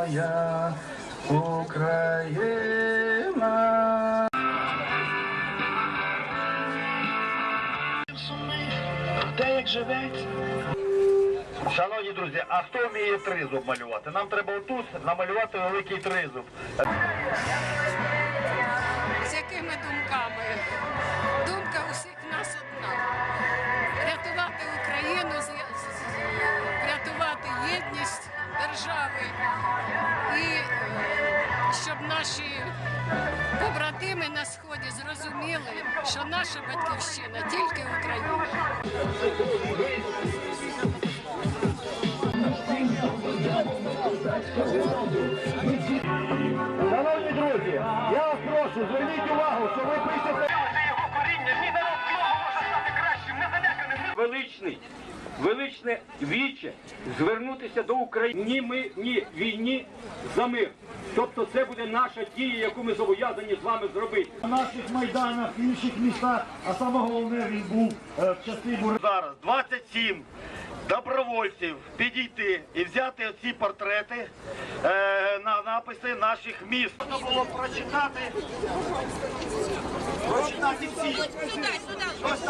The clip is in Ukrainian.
моя Україна. Де як живеться? Шановні друзі, а хто вміє тризуб малювати? Нам треба отут намалювати великий тризуб. Побратими на сході зрозуміли, що наша батьківщина тільки Україна. Шановні друзі, я вас прошу, зверніть увагу, що ви пишете. Величний, величне віче звернутися до України. Ні ми, ні війні за мир. Тобто це буде наша дія, яку ми зобов'язані з вами зробити. На наших майданах, в інших містах, а саме головне він був е, в часи бур... Зараз 27 добровольців підійти і взяти оці портрети е, на написи наших міст. Можна було прочитати, прочитати всі. Ось